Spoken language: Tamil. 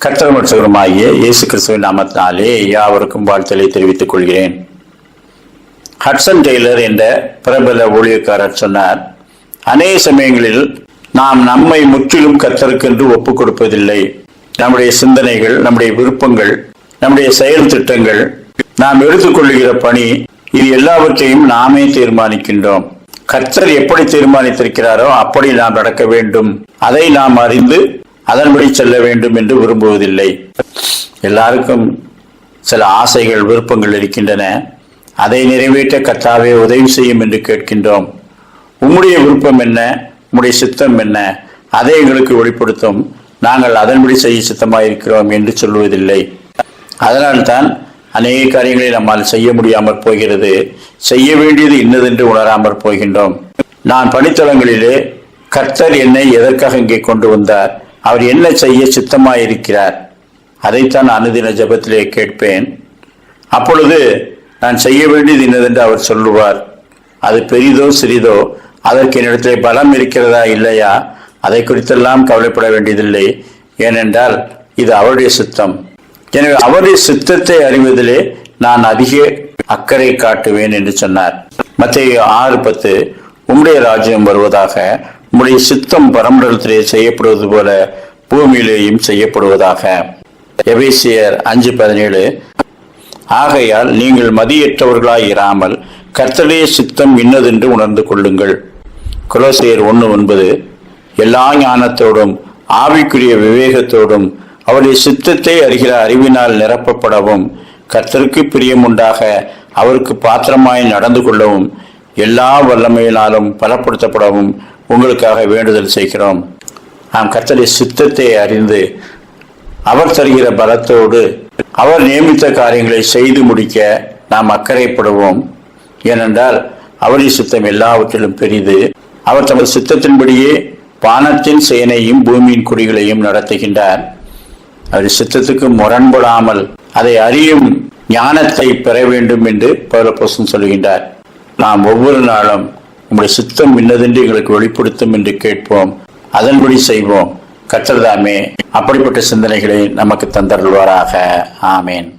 கர்த்தகமற்றவருமாகிய இயேசு கிறிஸ்துவின் நாமத்தினாலே யாவருக்கும் வாழ்த்தலை தெரிவித்துக் கொள்கிறேன். ஹட்சன் டெய்லர் என்ற பிரபல ஊழியக்காரர் சொன்னார் அநேக சமயங்களில் நாம் நம்மை முற்றிலும் கத்தருக்கென்று ஒப்புக் கொடுப்பதில்லை. நம்முடைய சிந்தனைகள் நம்முடைய விருப்பங்கள் நம்முடைய செயல் திட்டங்கள் நாம் எடுத்துக்கொள்ளுகிற பணி இது எல்லாவற்றையும் நாமே தீர்மானிக்கின்றோம். கர்த்தர் எப்படி தீர்மானித்திருக்கிறாரோ அப்படி நாம் நடக்க வேண்டும். அதை நாம் அறிந்து அதன்படி செல்ல வேண்டும் என்று விரும்புவதில்லை. எல்லாருக்கும் சில ஆசைகள் விருப்பங்கள் இருக்கின்றன. அதை நிறைவேற்ற கர்த்தாவே உதவி செய்யும் என்று கேட்கின்றோம். உம்முடைய விருப்பம் என்ன? உம்முடைய சித்தம் என்ன? அதை எங்களுக்கு வெளிப்படுத்தும். நாங்கள் அதன்படி செய்ய சித்தமாயிருக்கிறோம் என்று சொல்லுவதில்லை. அதனால்தான் அநேக காரியங்களை நம்மால் செய்ய முடியாமற் போகிறது. செய்ய வேண்டியது இன்னதென்று உணராமற் போகின்றோம். நான் பணித்தளங்களிலே கர்த்தர் என்னை எதற்காக இங்கே கொண்டு வந்தார்? அவர் என்ன செய்ய சித்தமாயிருக்கிறார்? அதைத்தான் அனுதின ஜபத்திலே கேட்பேன். அப்பொழுது நான் செய்ய வேண்டியது இன்னதென்று அவர் சொல்லுவார். அது பெரிதோ சிறிதோ அதற்கு என்னிடத்திலே பலம் இருக்கிறதா இல்லையா? அதை குறித்தெல்லாம் கவலைப்பட வேண்டியதில்லை. ஏனென்றால் இது அவருடைய சித்தம். எனவே அவருடைய சித்தத்தை அறிவதிலே நான் அதிக அக்கறை காட்டுவேன் என்று சொன்னார். மத்திய ஆறு பத்து உம்முடைய ராஜ்யம் வருவதாக உம்முடைய சித்தம் பரம்பரத்திலே செய்யப்படுவது போல பூமியிலேயும் செய்யப்படுவதாக. எபேசியர் அஞ்சு பதினேழு ஆகையால் நீங்கள் மதியற்றவர்களாய் இராமல் கர்த்தலே சித்தம் இன்னதென்று உணர்ந்து கொள்ளுங்கள். குலோசையர் ஒன்று ஒன்பது எல்லா ஞானத்தோடும் ஆவிக்குரிய விவேகத்தோடும் அவருடைய சித்தத்தை அறிகிற அறிவினால் நிரப்பப்படவும் கர்த்தருக்கு பிரியமுண்டாக அவருக்கு பாத்திரமாய் நடந்து கொள்ளவும் எல்லா வல்லமையினாலும் பலப்படுத்தப்படவும் உங்களுக்காக வேண்டுதல் செய்கிறோம். நாம் கர்த்தருடைய சித்தத்தை அறிந்து அவர் தருகிற பலத்தோடு அவர் நியமித்த காரியங்களை செய்து முடிக்க நாம் அக்கறைப்படுவோம். ஏனென்றால் அவருடைய சித்தம் எல்லாவற்றிலும் பெரிது. அவர் தமது சித்தத்தின்படியே வானத்தின் சேனையும் பூமியின் குடிகளையும் நடத்துகின்றார். அவர் சித்தத்துக்கு முரண்படாமல் அதை அறியும் ஞானத்தை பெற வேண்டும் என்று பௌரபோசன் சொல்கின்றார் நாம் ஒவ்வொரு நாளும் உங்களுடைய சித்தம் இன்னதென்று எங்களுக்கு வெளிப்படுத்தும் என்று கேட்போம். அதன்படி செய்வோம். கற்றதாமே அப்படிப்பட்ட சிந்தனைகளை நமக்கு தந்தருள்வாராக. ஆமேன்.